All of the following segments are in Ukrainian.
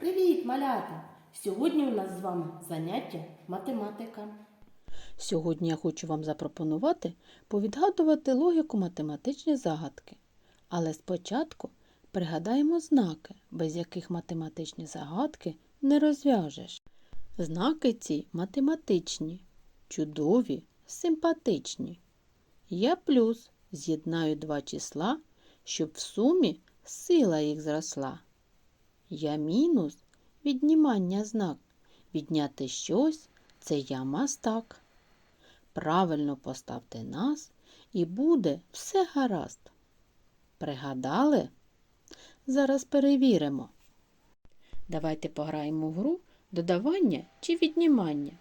Привіт, малята! Сьогодні у нас з вами заняття математика. Сьогодні я хочу вам запропонувати повідгадувати логіку математичні загадки. Але спочатку пригадаємо знаки, без яких математичні загадки не розв'яжеш. Знаки ці математичні, чудові, симпатичні. Я плюс з'єднаю два числа, щоб в сумі сила їх зросла. Я мінус віднімання знак. Відняти щось це я мастак. Правильно поставте нас, і буде все гаразд. Пригадали? Зараз перевіримо. Давайте пограємо в гру додавання чи віднімання.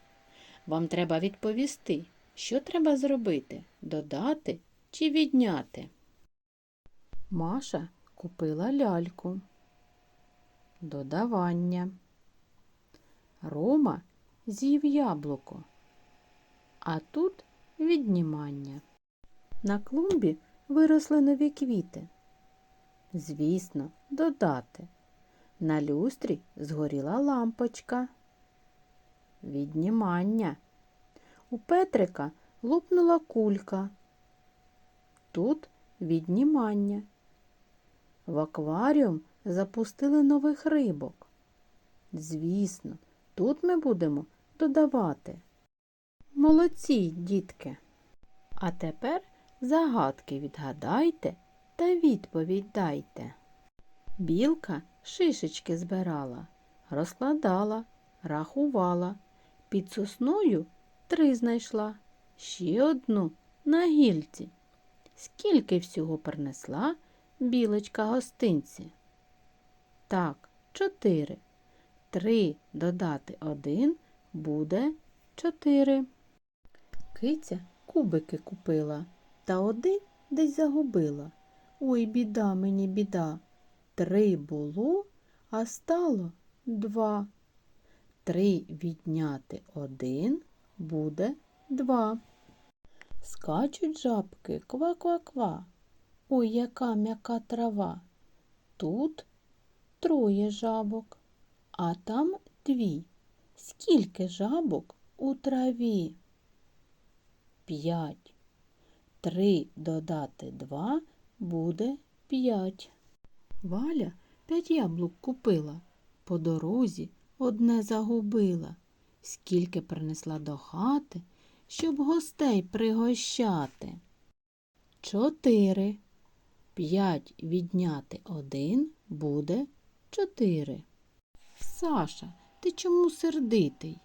Вам треба відповісти, що треба зробити додати чи відняти. Маша купила ляльку. Додавання. Рома з'їв яблуко. А тут віднімання. На клумбі виросли нові квіти. Звісно, додати. На люстрі згоріла лампочка. Віднімання. У Петрика лопнула кулька. Тут віднімання. В акваріум запустили нових рибок. Звісно, тут ми будемо додавати. Молодці, дітки. А тепер загадки відгадайте та відповідь дайте. Білка шишечки збирала, розкладала, рахувала. Під сосною три знайшла, ще одну на гільці. Скільки всього принесла білочка гостинці? Так, чотири. Три додати один буде чотири. Киця кубики купила, та один десь загубила. Ой, біда мені, біда. Три було, а стало два. Три відняти один буде два. Скачуть жабки ква-ква-ква. Ой, яка м'яка трава. Тут троє жабок, а там дві. Скільки жабок у траві? П'ять. Три додати два буде п'ять. Валя п'ять яблук купила. По дорозі одне загубила. Скільки принесла до хати, щоб гостей пригощати. Чотири. П'ять відняти один буде чотири. Саша, ти чому сердитий?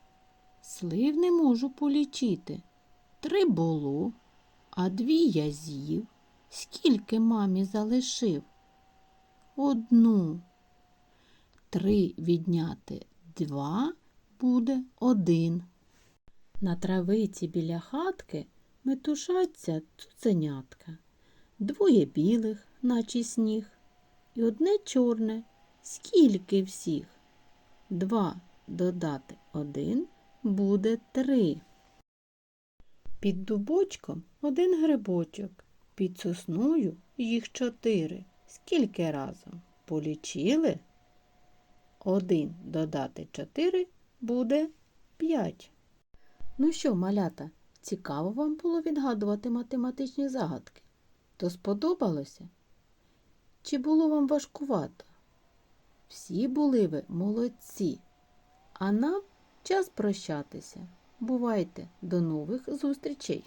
Слив не можу полічити. Три було, а дві я з'їв. Скільки мамі залишив? Одну. Три відняти два буде один. На травиці біля хатки метушаться цуценятка. Двоє білих, наче сніг, і одне чорне. Скільки всіх? Два додати один буде три. Під дубочком один грибочок, під сосною їх чотири. Скільки разом? Полічили? Один додати чотири буде п'ять. Ну що, малята, цікаво вам було відгадувати математичні загадки? То сподобалося? Чи було вам важкувато? Всі були ви молодці. А нам час прощатися. Бувайте, до нових зустрічей!